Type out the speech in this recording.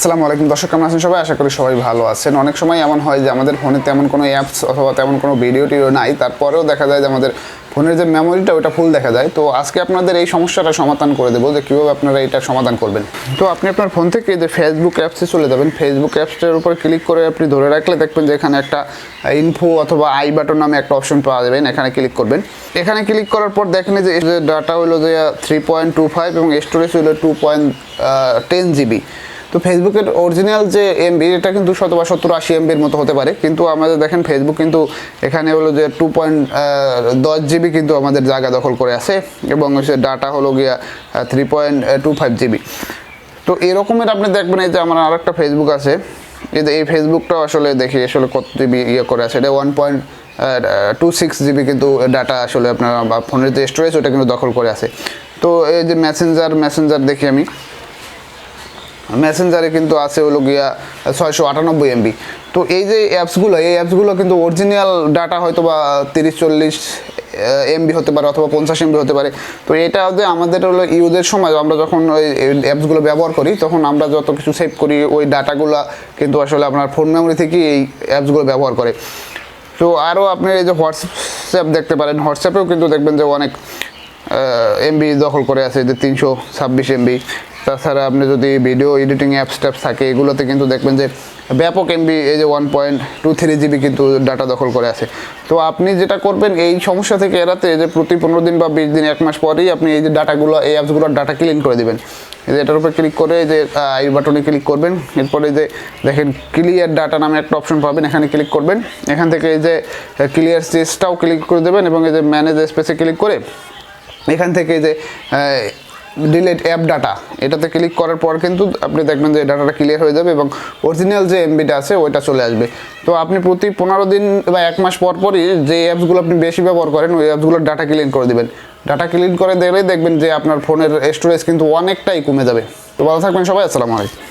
আসসালামু আলাইকুম। দর্শক, কেমন আছেন সবাই? আশা করি সবাই ভালো আছেন। অনেক সময় এমন হয় যে আমাদের ফোনে তেমন কোনো অ্যাপস অথবা তেমন কোনো ভিডিও টিডিও নাই। তারপরেও দেখা যায় যে আমাদের ফোনের যে মেমোরিটা ওটা ফুল দেখা যায়। তো আজকে আপনাদের এই সমস্যাটা সমাধান করে দেবো যে কীভাবে আপনারা এটা সমাধান করবেন। তো আপনি আপনার ফোন থেকে যে ফেসবুক অ্যাপসে চলে যাবেন। ফেসবুক অ্যাপসটার উপর ক্লিক করে আপনি ধরে রাখলে দেখবেন যে এখানে একটা ইনফো অথবা আই বাটন নামে একটা অপশন পাওয়া যাবেন এখানে ক্লিক করবেন। এখানে ক্লিক করার পর দেখেন যে ডাটা হলো যে থ্রি পয়েন্ট টু ফাইভ এবং স্টোরেজ হলো টু পয়েন্ট টেন জিবি তো ফেসবুকের অরিজিনাল যে এমবি এটা কিন্তু শত বা সত্তর আশি এমবির মতো হতে পারে। কিন্তু আমাদের দেখেন ফেসবুক কিন্তু এখানে হলো যে টু পয়েন্ট দশ জিবি কিন্তু আমাদের জায়গা দখল করে আছে এবং সে ডাটা হলো গিয়া three point two five GB তো এরকমের আপনি দেখবেন এই যে আমার আরেকটা ফেসবুক আছে। এই এই ফেসবুকটা আসলে দেখি আসলে কত জিবি ইয়ে করে আছে। এটা one point two six GB কিন্তু ডাটা আসলে আপনার বা ফোনের যে স্টোরেজ ওটা কিন্তু দখল করে আছে। তো এই যে মেসেঞ্জার মেসেঞ্জার দেখি আমি। মেসেঞ্জারে কিন্তু আছে হলো গিয়া ছয়শো আটানব্বই এমবি তো এই যে অ্যাপসগুলো এই অ্যাপসগুলো কিন্তু অরিজিনাল ডাটা হয়তো বা তিরিশ, চল্লিশ এমবি হতে পারে অথবা পঞ্চাশ এমবি হতে পারে। তো এটা যে আমাদের হলো ইউজের সময়, আমরা যখন ওই অ্যাপসগুলো ব্যবহার করি, তখন আমরা যত কিছু সেভ করি, ওই ডাটাগুলো কিন্তু আসলে আপনার ফোন মেমোরি থেকেই এই অ্যাপসগুলো ব্যবহার করে। তো আরও আপনি এই যে হোয়াটসঅ্যাপ দেখতে পারেন হোয়াটসঅ্যাপেও কিন্তু দেখবেন যে অনেক এমবি দখল করে আছে, যে তিনশো ছাব্বিশ এমবি তাছাড়া আপনি যদি ভিডিও এডিটিং অ্যাপস ট্যাপস থাকে, এগুলোতে কিন্তু দেখবেন যে ব্যাপক এমবি এই যে one point two three GB কিন্তু ডাটা দখল করে আছে। তো আপনি যেটা করবেন, এই সমস্যা থেকে এড়াতে যে প্রতি পনেরো দিন বা বিশ দিন, এক মাস পরেই আপনি এই যে ডাটাগুলো এই অ্যাপসগুলোর ডাটা ক্লিন করে দেবেন। এই যে এটার উপর ক্লিক করে এই যে আই বাটনে ক্লিক করবেন। এরপরে যে দেখেন ক্লিয়ার ডাটা নামে একটা অপশন পাবেন, এখানে ক্লিক করবেন। এখান থেকে এই যে ক্লিয়ার চেসটাও ক্লিক করে দেবেন এবং এই যে ম্যানেজ স্পেসে ক্লিক করে এখান থেকে যে ডিলেট অ্যাপ ডাটা এটাতে ক্লিক করার পর কিন্তু আপনি দেখবেন যে ডাটাটা ক্লিয়ার হয়ে যাবে এবং অরিজিনাল যে এমবিটা আছে, ওইটা চলে আসবে। তো আপনি প্রতি পনেরো দিন বা এক মাস পর পরই যে অ্যাপসগুলো আপনি বেশি ব্যবহার করেন, ওই অ্যাপসগুলোর ডাটা ক্লিন করে দেবেন। ডাটা ক্লিন করে দেখলেই দেখবেন যে আপনার ফোনের স্টোরেজ কিন্তু অনেকটাই কমে যাবে। তো ভালো থাকবেন সবাই, আসসালামু আলাইকুম।